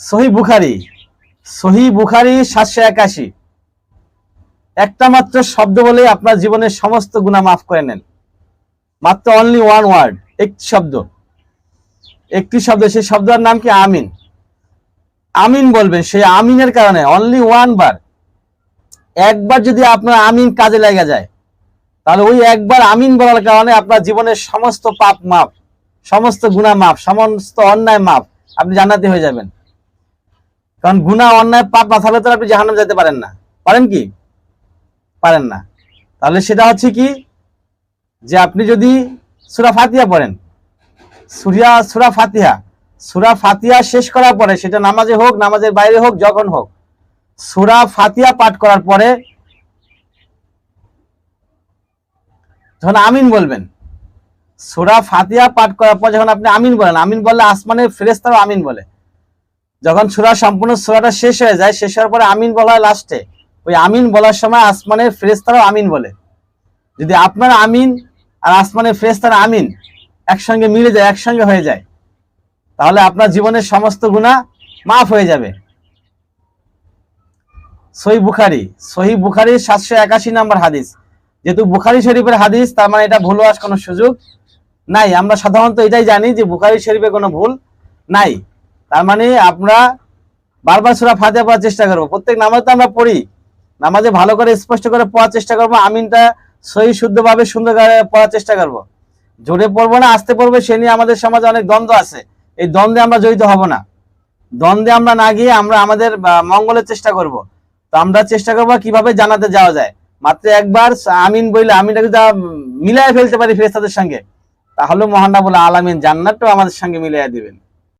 সহি বুখারি। সহি বুখারি সাতশো একাশি। একটা মাত্র শব্দ বলে আপনার জীবনের সমস্ত গুণা মাফ করে নেন। মাত্র অনলি ওয়ান ওয়ার্ড একটি শব্দ। একটি শব্দ, সেই শব্দের নাম কি আমিন? আমিন বলবেন, সেই আমিনের কারণে অনলি ওয়ান বার। একবার যদি আপনার আমিন কাজে লেগে যায়, তাহলে ওই একবার আমিন বলার কারণে আপনার জীবনের সমস্ত পাপ মাপ সমস্ত গুণা মাপ সমস্ত অন্যায় মাপ আপনি জান্নাতি হয়ে যাবেন। কারণ গুণা অন্যায়, পাপ না থাকলে তো আপনি জাহান্নাম যেতে পারেন না। পারেন কি? পারেন না। তাহলে সেটা হচ্ছে কি? যে আপনি যদি সুরা ফাতিহা পড়েন সুরিয়া সুরা ফাতিহা সুরা ফাতিহা শেষ করার পরে, সেটা নামাজে হোক, নামাজের বাইরে হোক, যখন হোক, সুরা ফাতিহা পাঠ করার পরে, যখন আমিন বলবেন, সুরা ফাতিয়া পাঠ করার পর যখন আপনি আমিন বলেন, আমিন বললে আসমানের ফেরেস্তারও আমিন বলে। যখন সুরা সম্পূর্ণ সুরাটা শেষ হয়ে যায়, শেষ হওয়ার পরে আমিন বলা হয় লাস্টে ওই আমিন বলার সময় আসমানের ফেরেস্তারও আমিন বলে। যদি আপনার আমিন আর আসমানের ফেরেস্তার আমিন একসঙ্গে মিলে যায়, একসঙ্গে হয়ে যায়, তাহলে আপনার জীবনের সমস্ত গুণা মাফ হয়ে যাবে। সহি বুখারি। সহি বুখারির সাতশো একাশি নম্বর হাদিস। যেহেতু বুখারি শরীফের হাদিস, তার মানে এটা ভুল হওয়ার কোনো সুযোগ নাই। আমরা সাধারণত এটাই জানি যে বুখারি শরীফে কোনো ভুল নাই। তার মানে আমরা বারবার সুরা ফাতিহা পড়ার চেষ্টা করব। প্রত্যেক নামাজ তো আমরা পড়ি। নামাজে ভালো করে স্পষ্ট করে পড়ার চেষ্টা করব, আমিনটা সহি শুদ্ধভাবে সুন্দর করে পড়ার চেষ্টা করব। জোরে পড়ব না, আসতে পড়ব, সে নিয়ে আমাদের সমাজে অনেক দ্বন্দ্ব আছে। এই দ্বন্দ্বে আমরা জড়িত হব না। দ্বন্দ্বে আমরা না গিয়ে আমরা আমাদের মঙ্গলের চেষ্টা করব। তো আমরা চেষ্টা করব কীভাবে জানাতে যাওয়া যায়। মাত্র একবার আমিন বইলে আমিনটা যদি মিলাই ফেলতে পারি ফেরেস্তাদের সঙ্গে, তাহলে মহান বলে আলামিন জান্নাতটাও আমাদের সঙ্গে মিলিয়ে দিবেন।